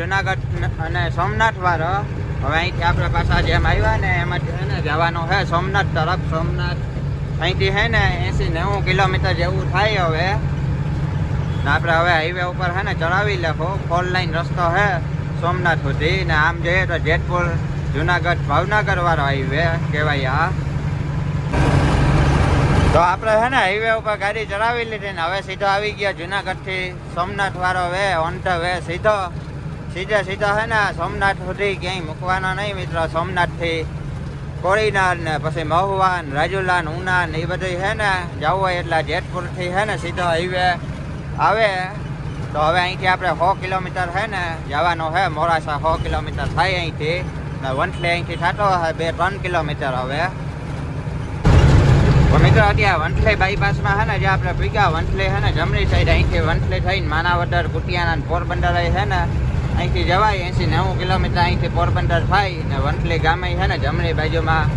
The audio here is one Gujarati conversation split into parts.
જુનાગઢ અને સોમનાથ વાળો. હવે અહીંથી આપણે પાછા જેમ આવ્યા ને એમ છે ને જવાનું છે સોમનાથ તરફ. સોમનાથ અહીંથી છે ને એસી નેવું કિલોમીટર જેવું થાય હવે. આપણે હવે હાઈવે ઉપર છે ને ચડાવી લેખો. ફોર લાઈન રસ્તો છે સોમનાથ સુધી. ને આમ જોઈએ તો જેતપુર, જુનાગઢ, ભાવનગર વાળો હાઈવે કહેવાય આ. તો આપણે છે ને હાઈવે ઉપર ગાડી ચડાવી લીધી ને હવે સીધો આવી ગયા જુનાગઢથી સોમનાથ વાળો વે ઓન ધ વે સીધો. સીધે સીધો છે ને સોમનાથ સુધી ક્યાંય મૂકવાના નહીં મિત્રો. સોમનાથથી કોળીનાર ને પછી મહુવા ને રાજુલા ને ઉના ને એ બધું હે ને જવું હોય એટલે જેતપુરથી હે ને સીધો હાઈવે આવે. તો હવે અહીંથી આપણે સો કિલોમીટર હે ને જવાનો હે. મોડાસા સો કિલોમીટર થાય અહીંથી. ને વંથલી અહીંથી થતો હશે બે ત્રણ કિલોમીટર હવે. મિત્રો અત્યારે વંથલે બાયપાસમાં છે ને જે આપણે ભીગા, વંથલે છે ને જમણી સાઈડ અહીંથી વંથલે થઈને માનાવદર કુટિયાના પોરબંદર છે ને અહીંથી જવાય એંસી નેવું કિલોમીટર અહીંથી પોરબંદર થાય ને વંથલી ગામે છે ને જમણી બાજુમાં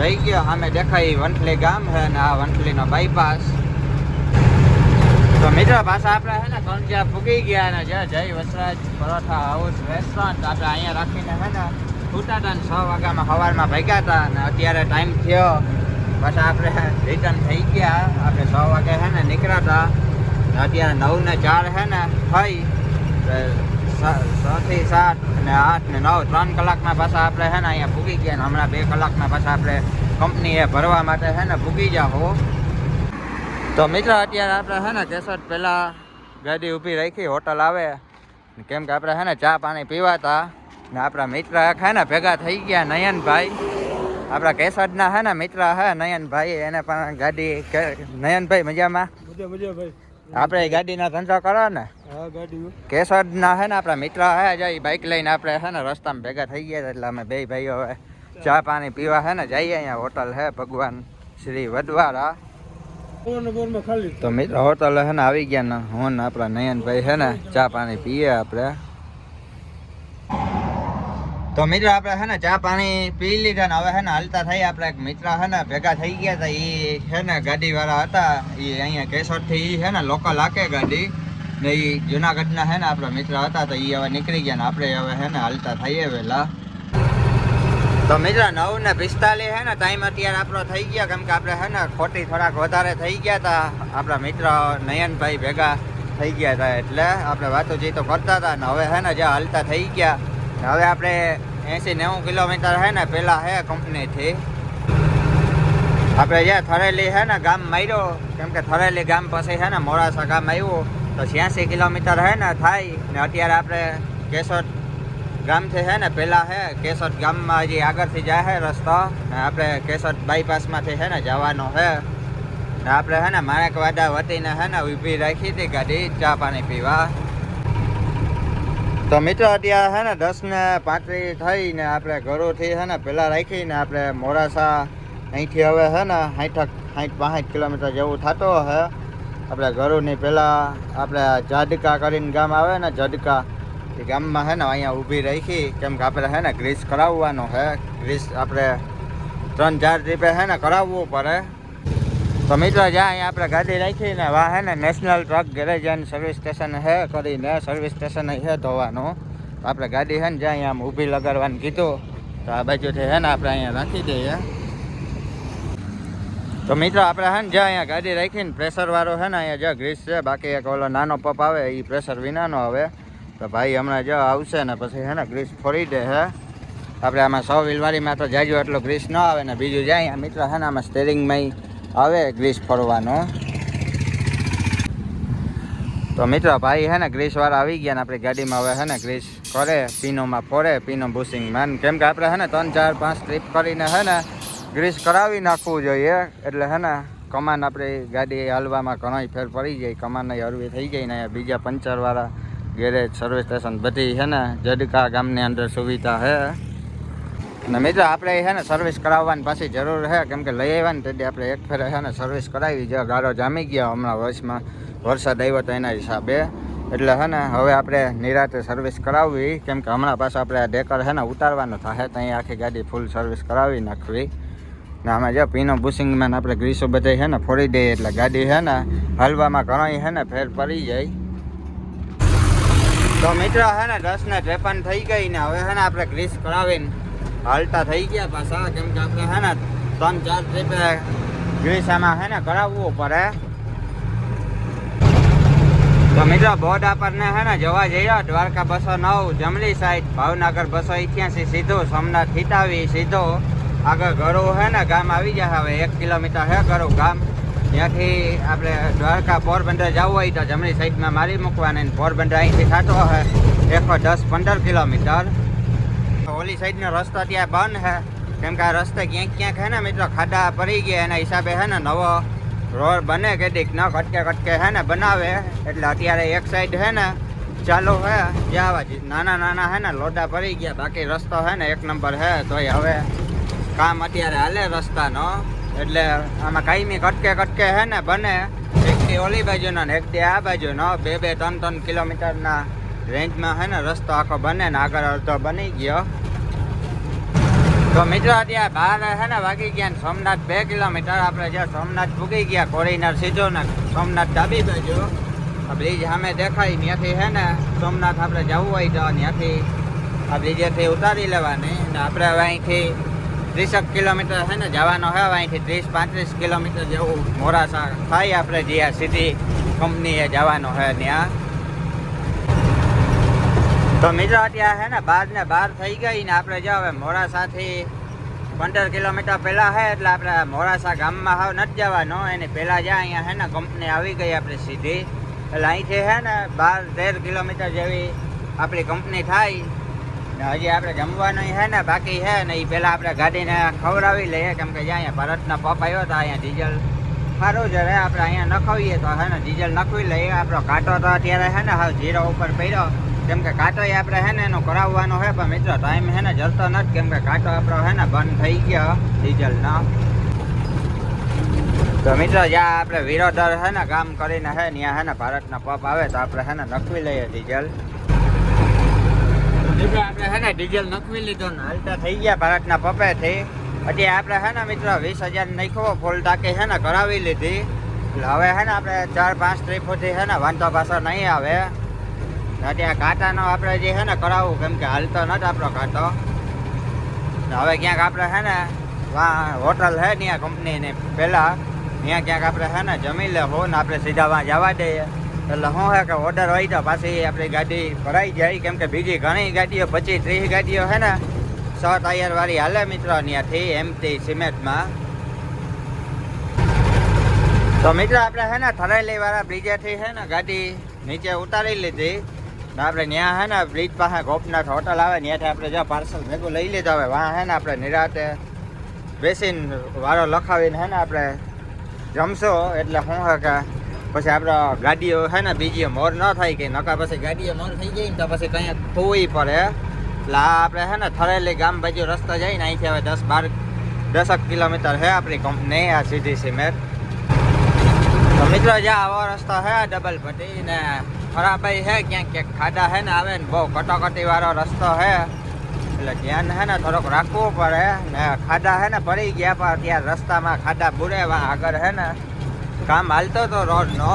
રહી ગયો. સામે દેખાય વંથલી ગામ છે ને આ વંથલીનો બાયપાસ તો મિત્રો, પાછા આપણે છે ને કણજા ફૂગી ગયા ને જ્યાં જય વસરાજ પરોઠા હાઉસ રેસ્ટોરન્ટ આપણે અહીંયા રાખીને છે ને છૂટા હતા છ વાગ્યામાં સવારમાં ભેગા હતા ને અત્યારે ટાઈમ થયો. પાછા આપણે રિટર્ન થઈ ગયા. આપણે છ વાગે છે ને નીકળ્યા હતા. અત્યારે નવ ને ચાર છે ને થઈ. સ- સાત ને આઠ ને નવ, ત્રણ કલાકમાં પાછા આપણે છે ને અહીંયા ભૂગી ગયા ને હમણાં બે કલાકમાં પાછા આપણે કંપનીએ ભરવા માટે છે ને ભૂગી ગયા હો. તો મિત્ર, અત્યારે આપણે છે ને કેશોદ પહેલાં ગાડી ઊભી રાખી, હોટલ આવે. કેમ કે આપણે છે ને ચા પાણી પીવાતા. ને આપણા મિત્ર છે ને ભેગા થઈ ગયા, નયનભાઈ. આપણા કેશોદના છે ને મિત્ર છે, નયનભાઈ. એને પણ ગાડી નયનભાઈ મજામાં? મજા મજા ભાઈ. આપણે એ ધંધા ધંધો કરો ને? કેસર ના હે ને આપણા મિત્ર હે જો એ બાઇક લઈને આપણે હે ને રસ્તામાં ભેગા થઈ ગયા એટલે અમે બે ભાઈઓ હવે ચા પાણી પીવા હે ને જઈએ અહીંયા હોટલ હે ભગવાન શ્રી ખાલી. તો મિત્ર હોટલ હે ને આવી ગયા ને હું ને આપણા નયનભાઈ હે ને ચા પાણી પીએ આપણે. તો મિત્ર આપણે છે ને ચા પાણી પી લીધા ને હવે છે ને હાલતા થઈ આપણે એક મિત્ર છે ને ભેગા થઈ ગયા હતા એ છે ને ગાડી વાળા હતા એ અહીંયા કેશોદથી ઈ છે ને લોકલ હાકે ગાડી ને એ જુનાગઢના છે ને આપણા મિત્ર હતા તો એ હવે નીકળી ગયા ને આપણે હવે છે ને હાલતા થઈએ વહેલા તો મિત્ર નવ ને પિસ્તાલીસ છે ને ટાઈમ અત્યારે આપણો થઈ ગયા કેમ કે આપણે છે ને ખોટી થોડાક વધારે થઈ ગયા હતા આપણા મિત્ર નયનભાઈ ભેગા થઈ ગયા હતા એટલે આપણે વાતોચીતો કરતા હતા ને હવે છે ને જે હાલતા થઈ ગયા ને હવે આપણે એસી નેવું કિલોમીટર છે ને, પેલા હે કંપનીથી. આપણે જે થરેલી છે ને ગામ માર્યો, કેમ કે થરેલી ગામ પછી છે ને મોડાસા ગામ આવ્યું, તો છ્યાસી કિલોમીટર છે ને થાય, ને અત્યારે આપણે કેશોદ ગામથી છે ને, પેલા હે, કેશોદ ગામમાં હજી આગળથી જાય છે રસ્તો, ને આપણે કેશોદ બાયપાસમાંથી છે ને જવાનો છે ને આપણે છે ને, માણેકવાડા વતીને હે ને, ઊભી રાખી હતી ગાડી, ચા પાણી પીવા. તો મિત્રો, અત્યારે છે ને દસ ને પાંત્રીસ થઈને આપણે ઘરોથી છે ને પહેલાં રાખીને આપણે મોડાસા અહીંથી હવે છે ને સાઠ સાઠ પાંસઠ કિલોમીટર જેવું થતો હે. આપણે ઘરોની પહેલાં આપણે જાડકા કરીને ગામ આવે ને, જડકા. એ ગામમાં છે ને અહીંયા ઊભી રાખી, કેમ કે આપણે છે ને ગ્રીસ કરાવવાનો છે ગ્રીસ આપણે ત્રણ ચાર ટ્રીપે છે ને કરાવવું પડે. તો મિત્રો, જ્યાં અહીંયા આપણે ગાડી રાખીને વાહ ને national truck garage and service station હે કરીને સર્વિસ સ્ટેશન હે ધોવાનું. તો આપણે ગાડી હે ને જ્યાં અહીંયા આમ ઊભી લગાડવાનું કીધું, તો આ બાજુથી હે ને આપણે અહીંયા રાખી દઈએ. તો મિત્રો, આપણે હે ને જ્યાં અહીંયા ગાડી રાખીને પ્રેશરવાળો હે ને અહીંયા જ્યાં ગ્રીસ છે, બાકી એક ઓલો નાનો પપ આવે એ પ્રેશર વિનાનો આવે. તો ભાઈ હમણાં જો આવશે ને પછી હે ને ગ્રીસ ફોડી દે હે. આપણે આમાં સો વિલવારીમાં તો જાજો એટલો ગ્રીસ ન આવે ને, બીજું જાય મિત્ર છે ને આમાં સ્ટેરિંગમાં આવે ગ્રીસ ફરવાનો. તો મિત્રો, ભાઈ હે ને, ગ્રીસ વાળા આવી ગયા ને આપણી ગાડીમાં હવે હે ને, ગ્રીસ કરે પીનોમાં ફોડે પીનો બુશિંગમાં કેમ કે આપણે હે ને, ત્રણ, ચાર, પાંચ ટ્રીપ કરીને હે ને, ગ્રીસ કરાવી નાખવું જોઈએ. એટલે હે ને, કમાન આપણી ગાડી હાલવામાં ઘણો ફેર પડી જાય કમાન હરવી થઈ જાય ને બીજા પંચરવાળા ગેરેજ સર્વિસ સ્ટેશન બધી છે ને, જડકા ગામની અંદર સુવિધા છે અને મિત્ર, આપણે છે ને સર્વિસ કરાવવાની પાછી જરૂર છે. કેમ કે લઈ આવ્યા ને તેથી આપણે એક ફેરે છે ને સર્વિસ કરાવી છે. ગાળો જામી ગયા હમણાં વર્ષમાં. વરસાદ આવ્યો તો એના હિસાબે. એટલે છે ને હવે આપણે નિરાતે સર્વિસ કરાવવી. કેમ કે હમણાં પાછા આપણે ડેકર છે ને ઉતારવાનો થાય તો અહીં આખી ગાડી ફૂલ સર્વિસ કરાવી નાખવી. ને આમાં જો પીનો બુશિંગમાં આપણે ગ્રીસો બધા છે ને ફોડી દઈએ એટલે ગાડી છે ને હલવામાં ઘણો છે ને ફેર પડી જાય. તો મિત્રો હે ને દસ ને ત્રેપન થઈ ગઈ ને હવે છે ને આપણે ગ્રીસ કરાવીને હાલતા થઈ ગયા પાછા, કેમ કે આપણે હે ને ત્રણ, ચાર ટ્રીપે ગ્રીસ આમાં હે ને કરાવવું પડે. તો મિત્રો, બોર્ડ આપણને હે ને જોવા જઈએ દ્વારકા બસો નવ, જમણી સાઈડ ભાવનગર બસો અઠ્યાસી સીધો સોમનાથ થીતાવી સીધો આગળ ઘરો હે ને ગામ આવી ગયા હવે, એક કિલોમીટર હે ઘરો ગામ. ત્યાંથી આપણે દ્વારકા પોરબંદર જવું હોય તો જમણી સાઈડમાં મારી મૂકવાની પોરબંદર અહીંથી થતો હે એકસો દસ પંદર કિલોમીટર. ઓલી સાઈડનો રસ્તો ત્યાં બંધ હે. કેમ કે આ રસ્તે ક્યાંક ક્યાંક હે ને મિત્રો, ખાડા પડી ગયા એના હિસાબે હે ને નવો રોડ બને કે દીક ન કટકે કટકે હે ને બનાવે. એટલે અત્યારે એક સાઈડ હે ને ચાલુ હે. જ્યાં નાના નાના હે ને લોડા પડી ગયા, બાકી રસ્તો હે ને એક નંબર હે. તોય હવે કામ અત્યારે હાલે રસ્તાનો. એટલે આમાં કાયમી કટકે કટકે હે ને બને. એકથી ઓલી બાજુનો ને એકથી આ બાજુનો. બે બે ત્રણ ત્રણ કિલોમીટરના રેન્જમાં હે ને રસ્તો આખો બને ને આગળ અડધો બની ગયો. તો મિત્રો અત્યારે બહાર છે ને, વાગી ગયા સોમનાથ બે કિલોમીટર. આપણે જ્યાં સોમનાથ પૂગી ગયા કોરીનાર સીધો ને સોમનાથ ડાબી બાજુ. બ્રિજ સામે દેખાય, ત્યાંથી છે ને, સોમનાથ આપણે જવું હોય તો ત્યાંથી આ બ્રિજેથી ઉતારી લેવાની. ને આપણે હવે અહીંથી ત્રીસેક કિલોમીટર છે ને, જવાનો હવે અહીંથી ત્રીસ, પાંત્રીસ કિલોમીટર જેવું મોરાસા થાય આપણે જ્યાં સીધી કંપનીએ જવાનું છે ત્યાં. તો મિત્રો અત્યારે હે ને બાર ને બાર થઈ ગઈ ને આપણે જો હવે મોડાસાથી પંદર કિલોમીટર પહેલા હે એટલે આપણે મોડાસા ગામમાં હાવ નથી જવાનો. એની પહેલા જ્યાં અહીંયા હે ને કંપની આવી ગઈ આપણે સીધી. એટલે અહીંથી હે ને બાર તેર કિલોમીટર જેવી આપણી કંપની થાય. ને હજી આપણે જમવાનું હે ને બાકી હે ને એ પહેલાં આપણે ગાડીને ખવડાવી લઈએ. કેમ કે જ્યાં અહીંયા ભરતના પપ આવ્યો હતા અહીંયા ડીઝલ સારું જ રહે. આપણે અહીંયા નખાવીએ તો હે ને ડીઝલ નખવી લઈએ. આપણો કાંટો તો અત્યારે હે ને હવે જીરો ઉપર પડ્યો. કેમ કે કાંટો આપણે હે ને એનો કરાવવાનો હે પણ મિત્રો ટાઈમ હે ને જલતો નથી કેમ કે કાંટો આપણો હે ને બંધ થઈ ગયો ડીઝલનો તો મિત્રો જ્યાં આપણે વિરોધર હે ને કામ કરીને હે ત્યાં હે ને ભારતના પપ આવે તો આપણે હે ને નખવી લઈએ ડીઝલ મિત્રો આપણે હે ને ડીઝલ નખવી લીધો ને થઈ ગયા ભારતના પપેથી પછી આપણે હે ને મિત્રો વીસ હજાર નાખ્યો ફૂલ ટાંકી હે કરાવી લીધી એટલે હવે હે ને આપણે ચાર પાંચ ટ્રીપોથી હે ને વાંધો પાછો નહીં આવે ને ત્યાં કાંટાનો આપણે જે છે ને કરાવવું કેમ કે હાલતો નથી આપણો કાંટો હવે ક્યાંક આપણે હે ને હોટલ છે ત્યાં કંપનીની પહેલાં, ત્યાં ક્યાંક આપણે છે ને જમી લેવું ને આપણે સીધા વાં જવા દઈએ. એટલે શું છે કે ઓર્ડર હોય તો પાછી આપણી ગાડી ભરાઈ જાય, કેમ કે બીજી ઘણી ગાડીઓ, પચીસ ત્રીસ ગાડીઓ છે ને છ ટાયરવાળી હાલે મિત્રો ત્યાંથી એમથી સિમેન્ટમાં તો મિત્રો આપણે છે ને થરેલી વાળા બ્રિજેથી છે ને ગાડી નીચે ઉતારી લીધી. આપણે ત્યાં હે ને, બ્રિજ પાસે ગોપનાથ હોટલ આવે ત્યાંથી આપણે જ્યાં પાર્સલ ભેગું લઈ લેતા હવે વાં હે ને આપણે નિરાતે બેસીને વારો લખાવીને હે ને આપણે જમશો. એટલે શું હે કે પછી આપણે ગાડીઓ હે ને બીજી મોર ન થાય કે નકા પછી ગાડીઓ મોર થઈ જાય ને તો પછી કંઈ થવું પડે. એટલે આ આપણે હે ને, થરેલી ગામ બાજુ રસ્તો જઈને અહીંથી હવે દસ બાર, દસક કિલોમીટર છે આપણી કંપની, આ સીધી સિમેન્ટ. તો મિત્રો, જ્યાં આવો રસ્તો છે ડબલ પટ્ટી ને ખરાબાઈ છે ક્યાંક ક્યાંક ખાડા છે ને આવે ને બહુ કટોકટી વાળો રસ્તો છે એટલે ધ્યાન છે ને થોડોક રાખવું પડે ને ખાડા છે ને પડી ગયા પણ ત્યાં રસ્તામાં ખાડા બુરેવા આગળ છે ને કામ હાલતો હતો રોડનો.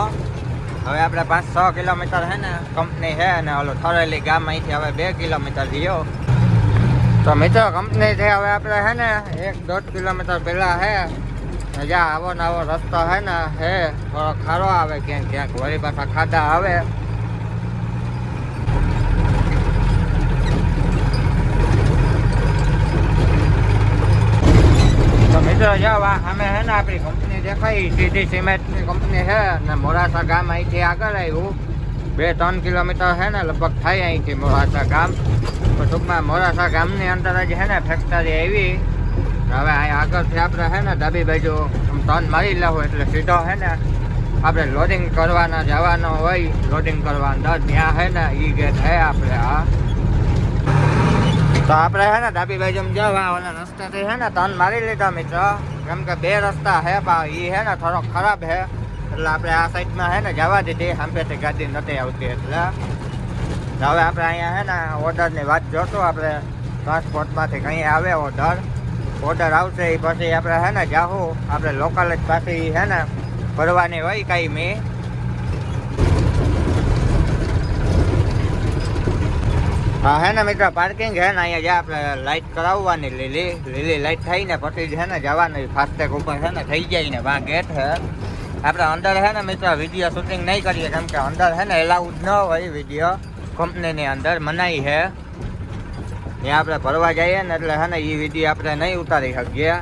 હવે આપણે પાંચ છ કિલોમીટર છે ને કંપની છે અને ઓલું થરેલી ગામ અહીંથી હવે બે કિલોમીટર ગયો તો મિત્રો કંપની છે હવે આપણે છે ને એક દોઢ કિલોમીટર પહેલાં છે ને જ્યાં આવો ને આવો રસ્તો છે ને હે થોડો ખારો આવે, ક્યાંક ક્યાંક વળી પાછા ખાડા આવે તો મિત્રો સામે છે ને આપણી કંપની દેખાય સીધી સિમેન્ટની કંપની છે ને મોરાસા ગામ અહીંથી આગળ આવ્યું. બે, ત્રણ કિલોમીટર છે ને લગભગ થાય અહીંથી મોરાસા ગામ. તો ટૂંકમાં મોરાસા ગામની અંદર જ છે ને ફેક્ટરી આવી. હવે અહીં આગળથી આપણે છે ને ડાબી બાજુ ટર્ન મારી લેવું એટલે સીધો છે ને આપણે લોડિંગ કરવાના જવાનો હોય. લોડિંગ કરવાનો દર ત્યાં છે ને એ ગેટ છે આપણે આ તો આપણે છે ને ડાબી બાજુ જવા ઓલા રસ્તાથી છે ને ટર્ન મારી લીધા મિત્ર. કેમ કે બે રસ્તા છે પા એ છે ને થોડોક ખરાબ છે એટલે આપણે આ સાઈડમાં છે ને જવા દીધી સામેથી ગાડી નથી આવતી એટલે. તો હવે આપણે અહીંયા છે ને ઓર્ડરની વાત જોશું આપણે. ટ્રાન્સપોર્ટમાંથી કંઈ આવે ઓર્ડર? ઓર્ડર આવશે એ પછી આપણે છે ને જાહું. આપણે લોકલ જ પાછી છે ને ભરવાની હોય કાંઈ મેં. હા, હે ને મિત્ર પાર્કિંગ હે ને, અહીંયા જે આપણે લાઇટ કરાવવાની, લીલી લીલી લાઇટ થઈ ને, પછી હે ને જવાની ફાસ્ટેગ ઉપર છે ને, થઈ જાય ને વા ગેટ હે. આપણે અંદર હે ને મિત્ર વીડિયો શૂટિંગ નહીં કરીએ, કેમ કે અંદર હે ને એલાઉડ ન હોય વીડિયો કંપનીની અંદર મનાઈ છે ત્યાં આપણે ભરવા જઈએ ને, એટલે હે ને એ વીડિયો આપણે નહીં ઉતારી શકીએ.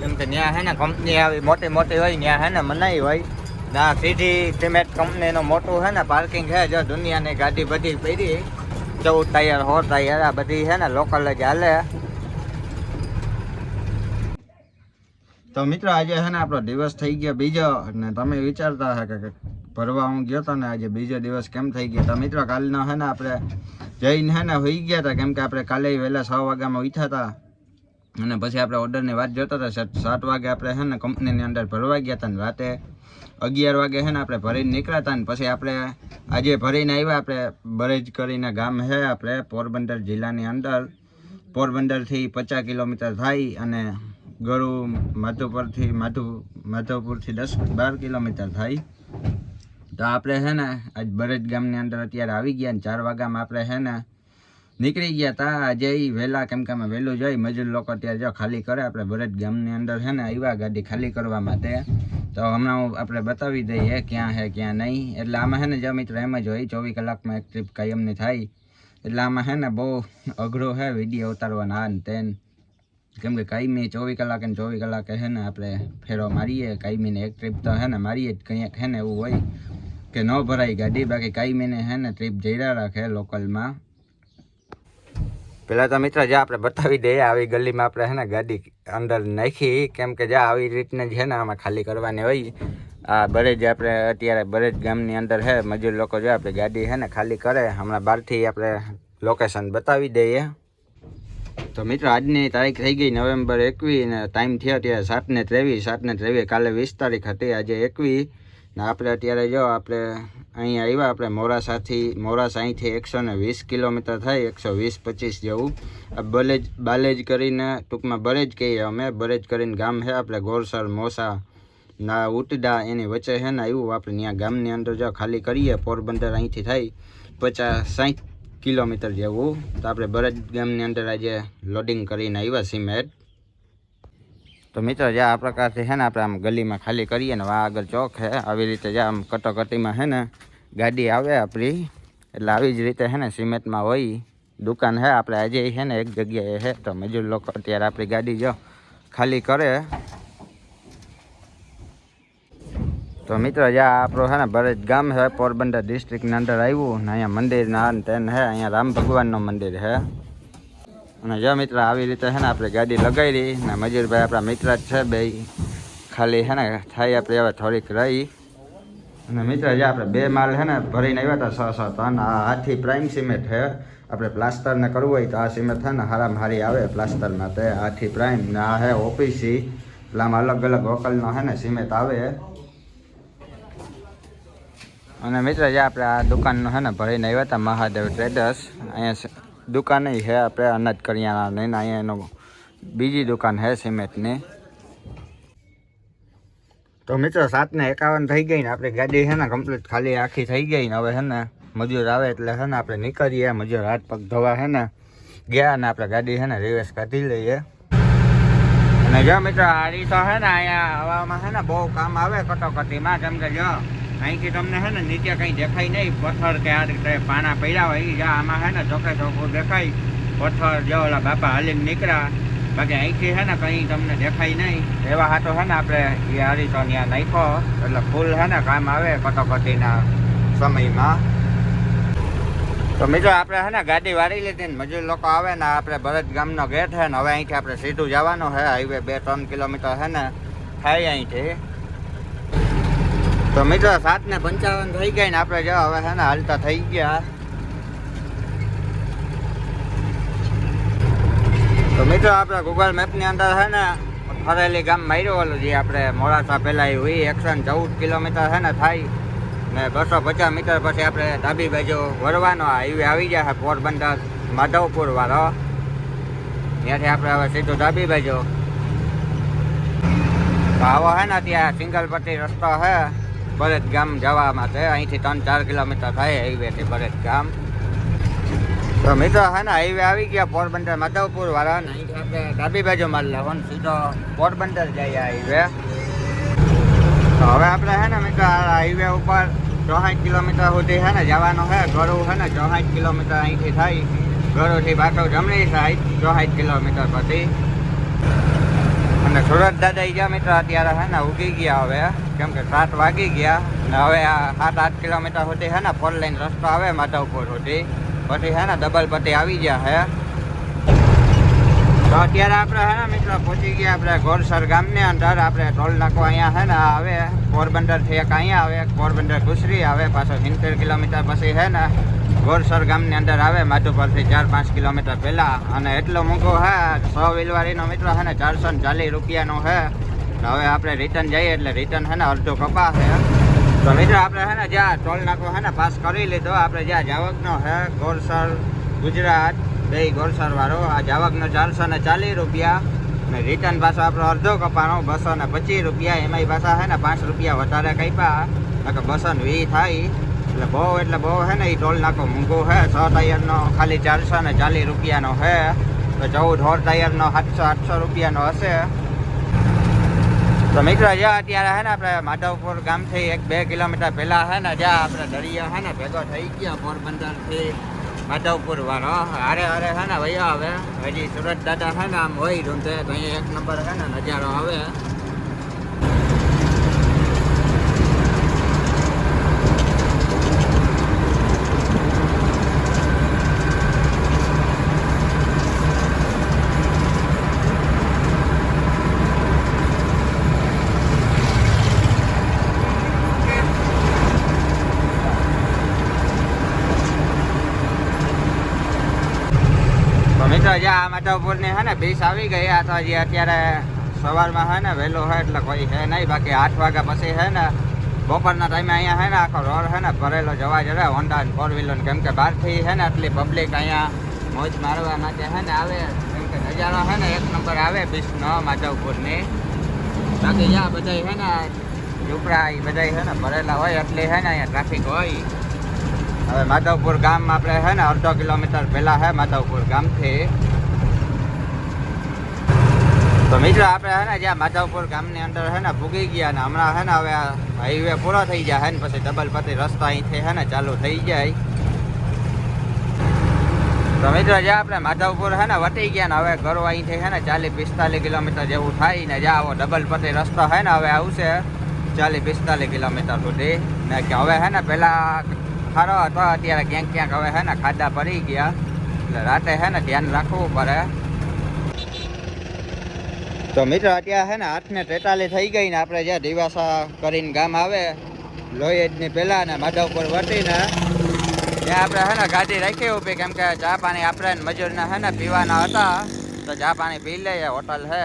કેમ કે ત્યાં હે ને કંપની આવી મોટી મોટી હોય, ત્યાં હે ને મનાઈ હોય. ના સીધી સિમેન્ટ કંપનીનું મોટું છે ને પાર્કિંગ છે જો દુનિયાની ગાડી બધી પડી. ચૌદ ટાયર હો ટાયર આ બધી છે ને લોકલ જ હાલે. તો મિત્રો, આજે છે ને આપણો દિવસ થઈ ગયો બીજો અને તમે વિચારતા હશે કે ભરવા હું ગયો હતો ને આજે બીજો દિવસ કેમ થઈ ગયો? તો મિત્રો, કાલનો છે ને આપણે જઈને છે ને હોઈ ગયા હતા, કેમ કે આપણે કાલે વહેલા છ વાગ્યામાં ઉઠ્યા હતા. અને પછી આપણે ઓર્ડરની વાત જોતા હતા, સાત વાગે આપણે છે ને કંપનીની અંદર ભરવા ગયા હતા ને રાતે. અગિયાર વાગે છે ને આપણે ભરીને નીકળ્યા ને પછી આપણે આજે ભરીને આવ્યા, આપણે બરેજ કરીને ગામ છે આપણે પોરબંદર જિલ્લાની અંદર. પોરબંદરથી પચાસ કિલોમીટર થાય અને ગરુ માધુપુરથી માધુ, માધવપુરથી દસ બાર કિલોમીટર થાય. તો આપણે છે ને આજ બરેજ ગામની અંદર અત્યારે આવી ગયા ને ચાર વાગ્યામાં આપણે છે ને નીકળી ગયા હતા આજે વહેલા કેમ કે અમે વહેલું જોઈ મજૂર લોકો અત્યારે જો ખાલી કરે, આપણે બરેજ ગામની અંદર છે ને આવ્યા ગાડી ખાલી કરવા માટે. તો હમણાં આપણે બતાવી દઈએ ક્યાં છે ક્યાં નહીં. એટલે આમાં છે ને જો મિત્ર એમ જ હોય, ચોવીસ કલાકમાં એક ટ્રીપ કાયમની થાય. એટલે આમાં છે ને બહુ અઘરો છે વીડિયો ઉતારવાના આ ને તેન. કેમ કે કાયમી ચોવીસ કલાકે ને ચોવીસ કલાકે છે ને આપણે ફેરો મારીએ, કાયમીને એક ટ્રીપ તો છે ને મારીએ જ કંઈક છે ને એવું હોય કે ન ભરાય ગાડી. બાકી કાયમીને છે ને ટ્રીપ જઈરા રાખે લોકલમાં પહેલાં તો મિત્ર, જે આપણે બતાવી દઈએ, આવી ગલીમાં આપણે છે ને ગાડી અંદર નાખી, કેમ કે જા, આવી રીતને છે ને આમાં ખાલી કરવાની હોય. આ બરેજ આપણે, અત્યારે બરેજ ગામની અંદર છે મજૂર લોકો જો આપણે ગાડી છે ને ખાલી કરે, હમણાં બહારથી આપણે લોકેશન બતાવી દઈએ. તો મિત્રો, આજની તારીખ થઈ ગઈ નવેમ્બર એકવીસ ને ટાઈમ થયો ત્યારે સાત ને ત્રેવીસ સાત ને ત્રેવીસ, કાલે વીસ તારીખ હતી, આજે એકવીસ. ને આપણે અત્યારે જો આપણે અહીંયા આવ્યા, આપણે મોરાસાથી મોરાસા અહીંથી એકસો ને વીસ કિલોમીટર થાય, એકસો વીસ પચીસ જેવું. બલેજ, બાલેજ કરીને, ટૂંકમાં બરેજ કહીએ અમે, બરેજ કરીને ગામ છે આપણે, ગોરસર, મોસા, ના, ઉટડા એની વચ્ચે છે ને આવ્યું આપણે ત્યાં ગામની અંદર જો ખાલી કરીએ, પોરબંદર અહીંથી થાય પચાસ સાઠ કિલોમીટર જેવું. તો આપણે બરેજ ગામની અંદર આજે લોડિંગ કરીને આવ્યા સિમેન્ટ તો મિત્રો, જે આ પ્રકારથી છે ને આપણે આમ ગલીમાં ખાલી કરીએ ને આ આગળ ચોક છે. આવી રીતે જે આમ કટોકટીમાં છે ને, ગાડી આવે આપણી. એટલે આવી જ રીતે છે ને, સિમેન્ટમાં હોય. દુકાન છે, આપણે આજે છે ને, એક જગ્યાએ છે. તો મજૂર લોકો અત્યારે આપણી ગાડી જો ખાલી કરે. તો મિત્રો, જે આ આપણું છે ને બરેજ ગામ છે, પોરબંદર ડિસ્ટ્રિક્ટની અંદર આવ્યું. ને અહીંયા મંદિર ના ને તેન છે, અહીંયા રામ ભગવાનનું મંદિર છે. અને જો મિત્ર આવી રીતે છે ને આપણે ગાડી લગાવી ને મજૂરભાઈ આપણા મિત્ર જ છે બે ખાલી છે ને થાય આપણે હવે થોડીક રહી. અને મિત્ર, જે આપણે બે માલ છે ને ભરીને આવ્યા હતા છ છ ટન આ હાથી પ્રાઇમ સિમેન્ટ છે. આપણે પ્લાસ્ટરને કરવું હોય તો આ સિમેન્ટ છે ને હારામાં હારી આવે પ્લાસ્ટરમાં તે હાથી પ્રાઇમ. ને આ છે ઓપીસી આમાં અલગ અલગ વકલનો છે ને સિમેન્ટ આવે. અને મિત્ર, જે આપણે આ દુકાનનું છે ને ભરીને આવ્યા હતા મહાદેવ ટ્રેડર્સ, અહીંયા સ- દુકાન છે આપણે અનાજ કરિયાણાની ને અહીંયા એનો બીજી દુકાન છે સિમેન્ટની. તો મિત્રો સાત ને એકાવન થઈ ગઈ ને આપણી ગાડી છે ને કમ્પ્લીટ ખાલી આખી થઈ ગઈ ને હવે છે ને મજૂર આવે એટલે છે ને આપણે નીકળીએ, મજૂર હાથ પગ ધોવા છે ને ગયા ને આપણે ગાડી છે ને રિવર્સ કાઢી લઈએ. અને જો મિત્રો આ રીતો છે ને અહીંયા હવામાં છે ને બહુ કામ આવે કટોકટીમાં, કેમ કે જો અહીંથી તમને છે ને નીચે કંઈ દેખાય નહીં. પથ્થર કે આ રીતે પાણા પડ્યા હોય ઈ આમાં છે ને ચોખે ચોખ્ખું દેખાય. પથ્થર જો ઓલા બાપા હાલીને નીકળ્યા. બાકી અહીંથી છે ને કંઈ તમને દેખાય નહીં. એવા હાથો છે ને આપણે એ આ રીતો ત્યાં નાખો એટલે ફૂલ છે ને કામ આવે કટોકટીના સમયમાં. તો મિત્રો આપણે છે ને ગાડી વાળી લીધી ને મજૂર લોકો આવે ને આપણે ભરત ગામનો ગેટ છે ને હવે અહીંથી આપણે સીધું જવાનું છે હાઈવે બે ત્રણ કિલોમીટર છે ને થાય અહીંથી. તો મિત્રો સાત ને પંચાવન થઈ ગઈ ને આપણે જો હવે છે ને હાલતા થઈ ગયા. તો મિત્રો આપણે ગૂગલ મેપની અંદર છે ને ફરેલી ગામ માર્યો ઓલું જે આપણે મોડાસા પહેલાં હોય એકસો ચૌદ કિલોમીટર છે ને થાય. ને બસો પચાસ મીટર પછી આપણે ડાબી બાજુ વરવાનો હાઈવે આવી ગયા છે, પોરબંદર, માધવપુર વાળો. ત્યાંથી આપણે હવે સીધું ડાબી બાજુ. આવો છે ને ત્યાં સિંગલ પટ્ટી રસ્તો છે. બરેજ ગામ જવા માટે. અહીંથી ત્રણ ચાર કિલોમીટર થાય હાઈવેથી બરેજ ગામ. તો મિત્રો, હે ને, હાઈવે આવી ગયા પોરબંદર, માધવપુર વાળા ને. અહીંથી ડાબી બાજુ મારી લેવાનું સીધો પોરબંદર જઈએ હાઈવે. તો હવે આપણે, હે ને, મિત્રો, આ હાઈવે ઉપર ચોસાઠ કિલોમીટર સુધી, હે ને, જવાનું છે. ઘરું હે ને, ચોસાઠ કિલોમીટર અહીંથી થાય. ગરુથી પાછો જમણી સાઈડ ચોસાઠ કિલોમીટર પછી અને સુરત દાદા ગયા મિત્ર, અત્યારે હે ને ઉગી ગયા હવે. કેમ કે સાત વાગી ગયા ને હવે આ સાત આઠ કિલોમીટર સુધી હે ને ફોર લાઈન રસ્તો આવે માધવપુર સુધી. પછી હે ને ડબલ પટ્ટી આવી ગયા હે. તો અત્યારે આપણે હે ને મિત્રો પહોંચી ગયા આપણે ગોરસર ગામની અંદર આપણે ટોલ નાકો અહીંયા હે ને આવે. પોરબંદરથી એક અહીંયા આવે, પોરબંદર ઘુસરી આવે, પાછો સિત્તેર કિલોમીટર પછી હે ને ગોરસર ગામની અંદર આવે, માધુપરથી ચાર પાંચ કિલોમીટર પહેલા. અને એટલો મૂકો હે, સો વિલવારીનો મિત્રો છે ને, ચારસો ને ચાલીસ રૂપિયાનો છે હવે આપણે રિટર્ન જઈએ એટલે રિટર્ન છે ને, અડધો કપા છે તો મિત્રો આપણે છે ને, જ્યાં ટોલ નાકો છે ને, પાસ કરી લીધો. આપણે જ્યાં જાવકનો છે ગોરસર ગુજરાત, બે ગોરસર વાળો. આ જાવકનો ચારસો ને ચાલીસ રૂપિયા. અને રિટર્ન પાછો આપણો અડધો કપાનો, બસો ને પચીસ રૂપિયા. એમાંય પાછા છે ને, પાંચ રૂપિયા વધારે કાપ્યા. બસો ને વીસ થાય. એટલે બહુ એટલે બહુ હે ને એ ટોલ નાકો મૂંઘો હે, છ ટાયરનો, ખાલી ચારસો ને ચાલીસ રૂપિયાનો હે. તો ચૌદ હોર ટાયરનો સાતસો, આઠસો રૂપિયાનો હશે. તો મિત્રો, જ્યાં અત્યારે હે ને આપણે માધવપુર ગામથી એક બે કિલોમીટર પહેલાં હે ને, જ્યાં આપણે દરિયા હે ને ભેગો થઈ ગયા પોરબંદરથી માધવપુર વાળો. હારે હારે હે ને વૈયા આવે. હજી સુરત દાદા હે ને આમ હોય રૂંધે, તો અહીંયા એક નંબર હે ને નજારો આવે તો મિત્રો જ્યાં માધવપુરની હે ને બીસ આવી ગઈ અથવા જે અત્યારે સવારમાં હે ને વહેલો હોય એટલે કોઈ છે નહીં બાકી આઠ વાગ્યા પછી હે ને બપોરના ટાઈમે અહીંયા હે ને આખો રોડ હે ને ભરેલો જવા જરે હોન્ડા ફોર વ્હીલર કેમ કે બહારથી હે ને આટલી પબ્લિક અહીંયા મોજ મારવા માટે હે ને આવે કેમ કે નજારો હે ને એક નંબર આવે બીચનો માધવપુરની બાકી અહીંયા બધા હે ને ઝૂંપડા એ બધા હે ને ભરેલા હોય એટલે હે ને અહીંયા ટ્રાફિક હોય હવે માધવપુર ગામ આપણે હે ને અડધો કિલોમીટર પહેલાં હે માધવપુર ગામથી તો મિત્રો આપણે હે ને જ્યાં માધવપુર ગામની અંદર હે ને ભૂગી ગયા ને હમણાં હે ને હવે આ હાઈવે પૂરો થઈ જાય હે ને પછી ડબલ પતી રસ્તા અહીંથી હે ને ચાલુ થઈ જાય તો મિત્રો જ્યાં આપણે માધવપુર હે ને વટી ગયા ને હવે ઘરો અહીંથી હે ને ચાલીસ પિસ્તાલીસ કિલોમીટર જેવું થાય ને જ્યાં આવો ડબલ પતી રસ્તો હે ને હવે આવશે ચાલીસ પિસ્તાલીસ કિલોમીટર સુધી ને કે હવે હે ને પેલા ખારો હતો અત્યારે ક્યાંક ક્યાંક હવે હે ને ખાડા પડી ગયા એટલે રાતે હે ને ધ્યાન રાખવું પડે તો મિત્રો, અત્યારે છે ને આઠને તેતાલીસ થઈ ગઈ ને આપણે જ્યાં દિવાસા કરીને ગામ આવે લોહીની પહેલાં ને માધવપુર વટીને ત્યાં આપણે છે ને ગાડી રાખી ઊભી, કેમ કે ચા પાણી આપણે મજૂરના છે ને પીવાના હતા, તો ચા પાણી પી લઈએ, હોટલ છે.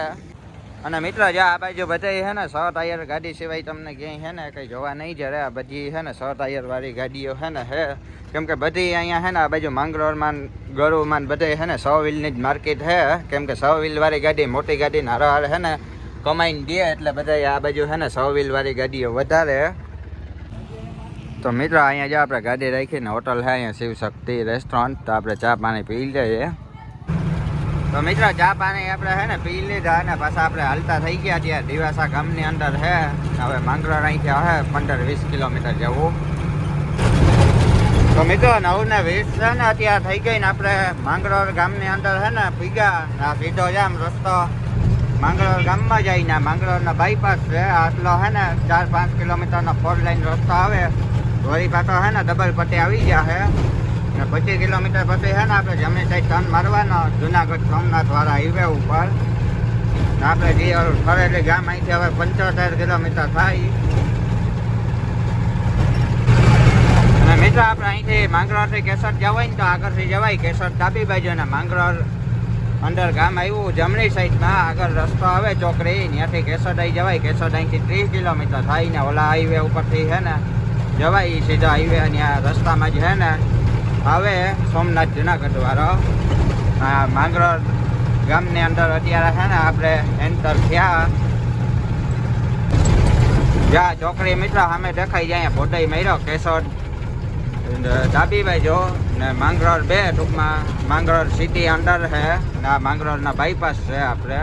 અને મિત્રો, જો આ બાજુ બધાય છે ને, સો ટાયર ગાડી સિવાય તમને ક્યાંય છે ને કંઈ જોવા નહીં જરે આ બધી છે ને, સો ટાયર વાળી ગાડીઓ છે ને, હે. કેમ કે બધી અહીંયા છે ને, આ બાજુ માંગરોળમાં ગરુમાં બધે હે ને, સો વ્હીલની જ માર્કેટ છે. કેમ કે સો વ્હીલવાળી ગાડી મોટી ગાડી હારો છે ને, કમાઈને દે એટલે બધા આ બાજુ છે ને, સો વ્હીલવાળી ગાડીઓ વધારે. તો મિત્રો, અહીંયા જો આપણે ગાડી રાખીને હોટલ છે, અહીંયા શિવ શક્તિ રેસ્ટોરન્ટ તો આપણે ચા પાણી પી લઈએ. તો મિત્રો, ચા પાણી આપણે હે ને પી લીધા અને પાછા આપણે હાલતા થઈ ગયા ત્યાં. દિવાસા ગામની અંદર હે. હવે માંગરોળ અહીંથી હે, પંદર વીસ કિલોમીટર જેવું. તો મિત્રો, નવ ને વીસ છે ને અત્યારે થઈ ગઈ ને આપણે માંગરોળ ગામની અંદર હે ને પીગા. આ સીધો જામ રસ્તો. માંગરોળ ગામમાં જઈને માંગરોળનો બાયપાસ છે. આટલો હે ને ચાર પાંચ કિલોમીટરનો ફોર લાઈન રસ્તો આવે. વળી પાછો હે ને ડબલ પટ્ટી આવી ગયા છે ને પચીસ કિલોમીટર પછી છે ને આપણે જમણી સાઈડ ટર્ન મારવાનો, જુનાગઢ સોમનાથ વાળા હાઈવે ઉપર. આપણે જે ફરેલી ગામ અહીંથી હવે પંચોતેર કિલોમીટર થાય. અને મિત્રો આપણે અહીંથી માંગરોળથી કેસર જવાય ને તો આગળથી જવાય, કેસર ડાબી બાજુ અને માંગરોળ અંદર ગામ આવ્યું, જમણી સાઈડમાં આગળ રસ્તો આવે ચોકડી, ત્યાંથી કેશોદ આવી જવાય કેશોદ અહીંથી ત્રીસ કિલોમીટર થાય ને ઓલા હાઈવે ઉપરથી છે ને જવાય, સીધા હાઈવે આ રસ્તામાં જ છે ને આવે સોમનાથ જુનાગઢ વાળો. આ માંગરોળ ગામની અંદર અત્યારે છે ને આપણે એન્ટર થયા. જ્યાં ચોકડી મિત્ર સામે દેખાઈ જાય ફોટાઈ માર્યો, કેશોદ. ડાબી બાજુ ને માંગરોળ બે ટૂંકમાં. માંગરોળ સિટી અંડર છે ને આ માંગરોળના બાયપાસ છે આપણે.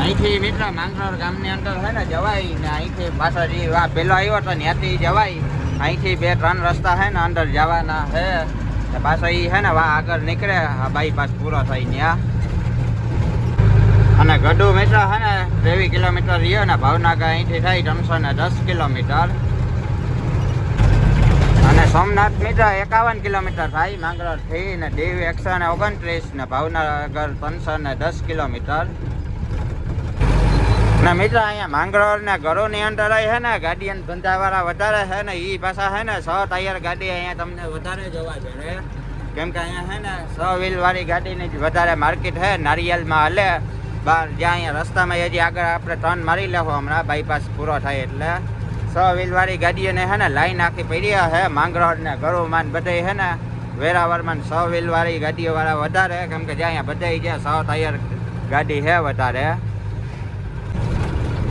અહીંથી મિત્ર માંગરોળ ગામની અંદર છે ને જવાય, ને અહીંથી પાછળ જે પેલો આવ્યો હતો ત્યાંથી જવાય. અહીંથી બે ત્રણ રસ્તા છે ને અંદર જવાના છે ને પાછો એ છે ને વા આગળ નીકળે. આ બાયપાસ પૂરો થઈ ત્યાં અને ગઢુ મિત્ર છે ને ત્રેવીસ કિલોમીટર રહ્યો ને ભાવનગર અહીંથી થાય ત્રણસો ને દસ કિલોમીટર. અને સોમનાથ મિત્ર એકાવન કિલોમીટર થાય માંગરોળથી ને દેવ એકસો ને ઓગણત્રીસ ને ભાવનગર ત્રણસો ને દસ કિલોમીટર. ને મિત્ર, અહીંયા માંગરોળ ને ઘરોની અંદર છે ને ગાડી અને ધંધાવાળા વધારે છે ને એ પાછા છે ને, સો ટાયર ગાડી અહીંયા તમને વધારે જોવા મળે. કેમ કે અહીંયા છે ને, સો વ્હીલ વાળી ગાડીની જ વધારે માર્કેટ છે, નારિયેલમાં હલે. બહાર જ્યાં અહીંયા રસ્તામાં હજી આગળ આપણે ટર્ન મારી લેવો હમણાં બાયપાસ પૂરો થાય એટલે. સો વ્હીલ વાળી ગાડીઓને છે ને, લાઈન આખી પડ્યા છે માંગરોળ ને ગરુમાન બધે છે ને વેરાવરમાં સો વ્હીલ વાળી ગાડીઓ વાળા વધારે, કેમ કે જ્યાં અહીંયા બધા જ્યાં સો ટાયર ગાડી છે વધારે.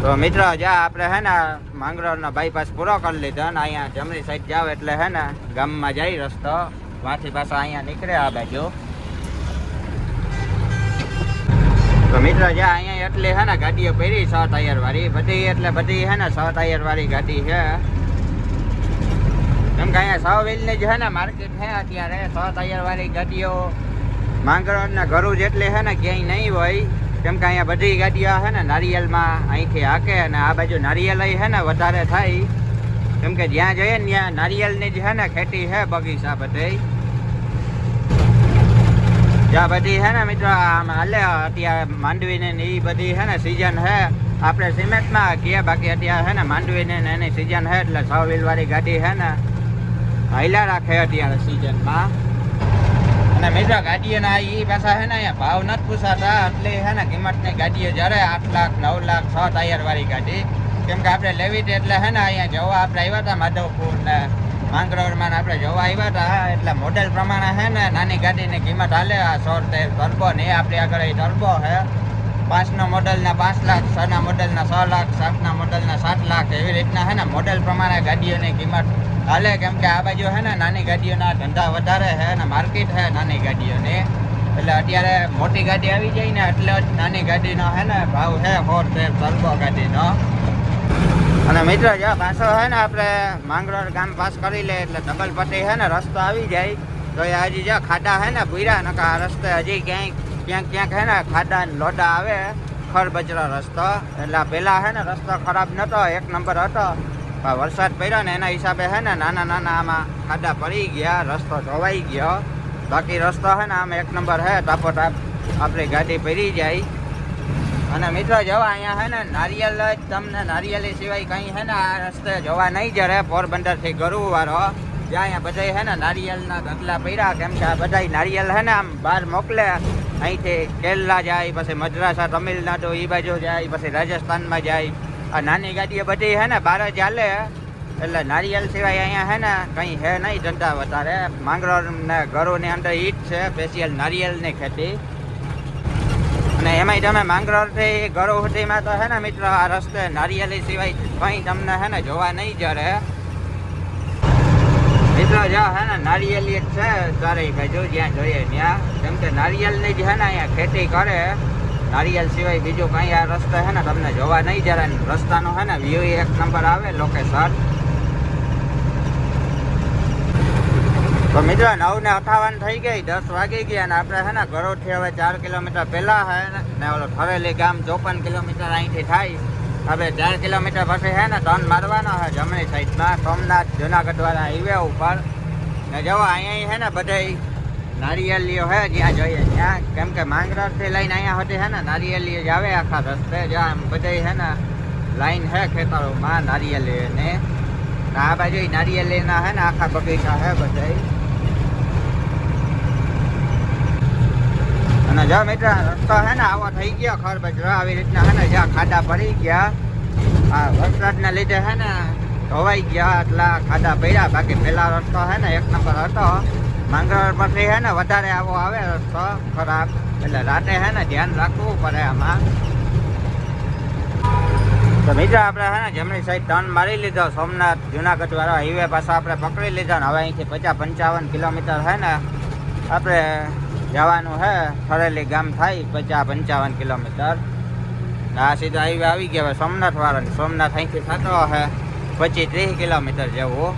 તો મિત્રો જ્યાં આપણે હે ને માંગરોળનો બાયપાસ પૂરો કરી લીધો ને અહીંયા જમણી સાઈડ જાવ એટલે હે ને ગામમાં જાય રસ્તો. વાંથી પાછા અહીંયા નીકળે આ બાજુ. તો મિત્રો જ્યાં અહીંયા એટલી હે ને ગાડીઓ પહેરી છ ટાયર વાળી બધી એટલે બધી હે ને છ ટાયર વાળી ગાડી છે. કેમ કે અહીંયા સો વ્હીલની જ હે ને માર્કેટ છે અત્યારે, છ ટાયર વાળી ગાડીઓ. માંગરોળના ઘરું જેટલી હે ને ક્યાંય નહીં હોય. કેમ કે અહીંયા બધી ગાડીઓ છે ને નારિયેલમાં અહીંથી હાકે અને આ બાજુ નારિયેલ છે ને વધારે થાય. કેમ કે જ્યાં જઈએ ને ત્યાં નારિયેલની જ છે ને ખેતી છે બગીચા બધે. જ્યાં બધી છે ને મિત્રો આમ હાલે, અત્યારે માંડવીને ને એ બધી છે ને સિઝન છે. આપણે સિમેન્ટમાં કહીએ બાકી અત્યારે છે ને માંડવીને ને એની સિઝન છે, એટલે છ વ્હીલ ગાડી છે ને હાઈલા રાખે અત્યારે સિઝનમાં મિત્રો ગાડીઓના એ પાછા છે ને અહીંયા ભાવ નથી પૂછાતા, એટલે હે ને કિંમતની ગાડીઓ જ્યારે આઠ લાખ, નવ લાખ, છ ટાયરવાળી ગાડી, કેમ કે આપણે લેવી હતી એટલે હે ને અહીંયા જોવા, આપણે આવ્યા હતા માધવપુર ને માંગરોળમાં આપણે જોવા આવ્યા હતા, એટલે મોડેલ પ્રમાણે છે ને નાની ગાડીની કિંમત હાલે, આ સો તેર ટર્બો ને આપણે આપણી આગળ એ ટર્બો છે પાંચના મોડલના પાંચ લાખ, છના મોડલના છ લાખ, સાતના મોડલના સાત લાખ, એવી રીતના છે ને મોડેલ પ્રમાણે ગાડીઓની કિંમત હાલે, કેમ કે આ બાજુ છે ને નાની ગાડીઓના ધંધા વધારે છે ને માર્કેટ છે નાની ગાડીઓની. એટલે અત્યારે મોટી ગાડી આવી જાય ને એટલે જ નાની ગાડીનો છે ને ભાવ છે ફોર છે ટર્બો ગાડીનો. અને મિત્ર, જો પાછો છે ને આપણે માંગરોળ ગામ પાસ કરી લે એટલે ડબલ પટ્ટી છે ને રસ્તો આવી જાય. તો એ હજી જો ખાડા છે ને ભૂરા નકા આ રસ્તે હજી ક્યાંય, ક્યાંક ક્યાંક છે ને ખાડા લોડા આવે. ખરબચરો રસ્તો. એટલે પહેલાં છે ને રસ્તો ખરાબ નહોતો એક નંબર હતો. વરસાદ પડ્યો ને એના હિસાબે છે ને નાના નાના આમાં ખાડા પડી ગયા, રસ્તો ધોવાઈ ગયો. બાકી રસ્તો છે ને આમ એક નંબર છે ટાપોટાપ આપણી ગાડી પડી જાય. અને મિત્રો, જવા અહીંયા છે ને નારિયેલ જ, તમને નારિયેલી સિવાય કંઈ છે ને આ રસ્તે જોવા નહીં જરે, પોરબંદરથી થી ગરુ જ્યાં અહીંયા બધા છે ને નારિયેલના ઢગલા પડ્યા કેમ કે આ બધા નારિયેલ છે ને આમ બહાર મોકલે. અહીંથી કેરલા જાય, પછી મદ્રાસા તમિલનાડુ એ બાજુ જાય, પછી રાજસ્થાનમાં જાય. આ નાની ગાડીઓ બધી હે ને બહાર જ ચાલે એટલે નારિયેલ સિવાય અહીંયા હે ને કંઈ હે નહીં ધંધા વધારે. માંગરોળ ને ઘરોની અંદર ઈટ છે સ્પેશિયલ નારિયેલની ખેતી. અને એમાંય તમે માંગરોળથી ઘરો સુધીમાં તો હે ને મિત્રો, આ રસ્તે નારિયેલી સિવાય કંઈ તમને હે ને જોવા નહીં જરે. મિત્રો, જો હે ને નારિયેલી જ છે ચારેય બાજુ જ્યાં જોઈએ ત્યાં. કેમ કે નારિયેલની જ છે ને અહીંયા ખેતી કરે. નારિયેલ સિવાય બીજું કંઈ આ રસ્તે છે ને તમને જોવા નહીં જરા રસ્તાનો છે ને વ્યૂ એક નંબર આવે લોકેશન તો મિત્રો નવ ને અઠાવન થઈ ગઈ, દસ વાગી ગયા અને આપણે છે ને ઘરોથી હવે ચાર કિલોમીટર પહેલા છે ને- ઓલો થરેલી ગામ ચોપન કિલોમીટર અહીંથી થાય. હવે ચાર કિલોમીટર પછી છે ને ટર્ન મારવાનો છે જમણી સાઈડમાં સોમનાથ, જુનાગઢવાળા હાઈવે ઉપર. ને જવા, અહીંયા છે ને બધે નારિયેલીઓ હે, જ્યાં જોઈએ ત્યાં. કેમ કે માંગરોળથી લઈને અહીંયા હતી છે ને નારિયેલીઓ જ આવે આખા રસ્તે. જ્યાં બધે છે ને, લાઈન છે ખેતરોમાં નારિયેલી ને આ બાજુ નારિયેલીના છે ને, આખા બગીચા છે બધે અને જો મિત્ર, રસ્તો છે ને, આવો થઈ ગયો ખર બજરો. આવી રીતના હે ને, જ્યાં ખાડા પડી ગયા. આ વરસાદના લીધે છે ને, ધોવાઈ ગયા એટલા ખાડા પડ્યા. બાકી પહેલા રસ્તો છે ને, એક નંબર હતો. માંગરોળ પછી છે ને, વધારે આવો આવે રસ્તો ખરાબ. એટલે રાતે છે ને, ધ્યાન રાખવું પડે આમાં. તો મિત્રો આપણે હે ને, જમણી સાઈડ ટર્ન મારી લીધો. સોમનાથ જુનાગઢ વાળો હાઈવે પાસે આપણે પકડી લીધો ને, હવે અહીંથી પચાસ પંચાવન કિલોમીટર છે ને, આપણે જવાનું છે થરેલી ગામ થાય, પચાસ પંચાવન કિલોમીટર. આ સીધો હાઈવે આવી ગયા સોમનાથ વાળો સોમનાથ અહીંથી થતો હે પચીસ ત્રીસ કિલોમીટર જેવું.